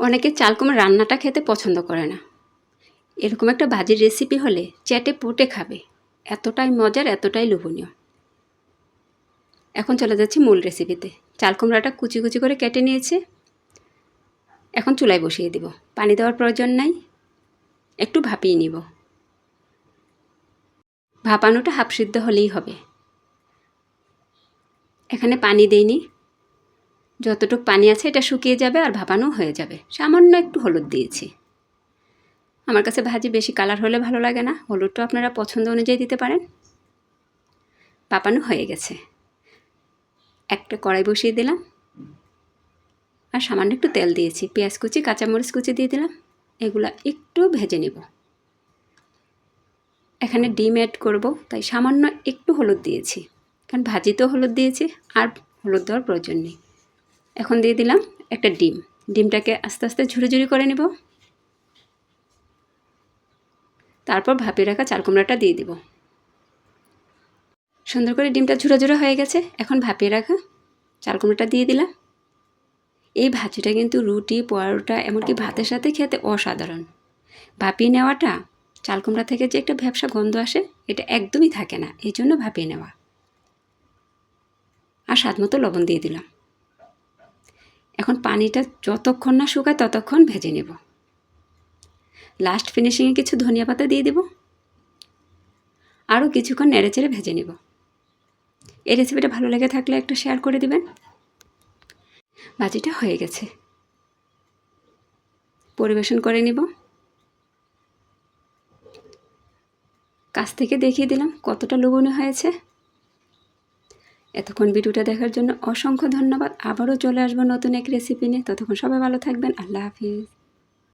অনেকে চাল রান্নাটা খেতে পছন্দ করে না। এরকম একটা ভাজির রেসিপি হলে চ্যাটে পুটে খাবে। এতটাই মজার, এতটাই লোভনীয়। এখন চলে যাচ্ছি মূল রেসিপিতে চাল কুমড়াটা কুচি কুচি করে কেটে নিয়েছে। এখন চুলায় বসিয়ে দিব। পানি দেওয়ার প্রয়োজন নাই। একটু ভাপিয়ে নিব। ভাপানোটা হাফ সিদ্ধ হলেই হবে। এখানে পানি দেইনি। যতটুকু পানি আছে এটা শুকিয়ে যাবে আর ভাপানো হয়ে যাবে। সামান্য একটু হলুদ দিয়েছি। আমার কাছে ভাজি বেশি কালার হলে ভালো লাগে না। হলুদটা আপনারা পছন্দ অনুযায়ী দিতে পারেন। পাপানো হয়ে গেছে। একটা কড়াই বসিয়ে দিলাম। আর সামান্য একটু তেল দিয়েছি। পেঁয়াজ কুচি, কাঁচামরিচ কুচি দিয়ে দিলাম। এগুলা একটু ভেজে নেব। এখানে ডিম অ্যাড করব, তাই সামান্য একটু হলুদ দিয়েছি। কারণ ভাজিতেও হলুদ দিয়েছি, আর হলুদ দেওয়ার প্রয়োজন নেই। এখন দিয়ে দিলাম একটা ডিম। ডিমটাকে আস্তে আস্তে ঝুড়ি ঝুড়ি করে নেব। তারপর ভাপিয়ে রাখা চাল কুমড়াটা দিয়ে দিব। সুন্দর করে ডিমটা ঝুড়ো ঝুড়ো হয়ে গেছে। এখন ভাপিয়ে রাখা চাল কুমড়োটা দিয়ে দিলাম। এই ভাজিটা কিন্তু রুটি, পরোটা, এমনকি ভাতের সাথে খেতে অসাধারণ। ভাপিয়ে নেওয়াটা চাল কুমড়া থেকে যে একটা ভ্যাবসা গন্ধ আসে, এটা একদমই থাকে না। এই জন্য ভাপিয়ে নেওয়া। আর স্বাদ মতো লবণ দিয়ে দিলাম। এখন পানিটা যতক্ষণ না শুকায় ততক্ষণ ভেজে নেব। লাস্ট ফিনিশিংয়ে কিছু ধনিয়া পাতা দিয়ে দেব। আরও কিছুক্ষণ নেড়ে চেড়ে ভেজে নেব। এই রেসিপিটা ভালো লেগে থাকলে একটা শেয়ার করে দিবেন। ভাজিটা হয়ে গেছে। পরিবেশন করে নিব। কাছ থেকে দেখিয়ে দিলাম কতটা লোভনীয় হয়েছে। এতক্ষণ ভিডিওটা দেখার জন্য অসংখ্য ধন্যবাদ। আবারও চলে আসব নতুন এক রেসিপি নিয়ে। ততক্ষণ সবাই ভালো থাকবেন। আল্লাহ হাফিজ।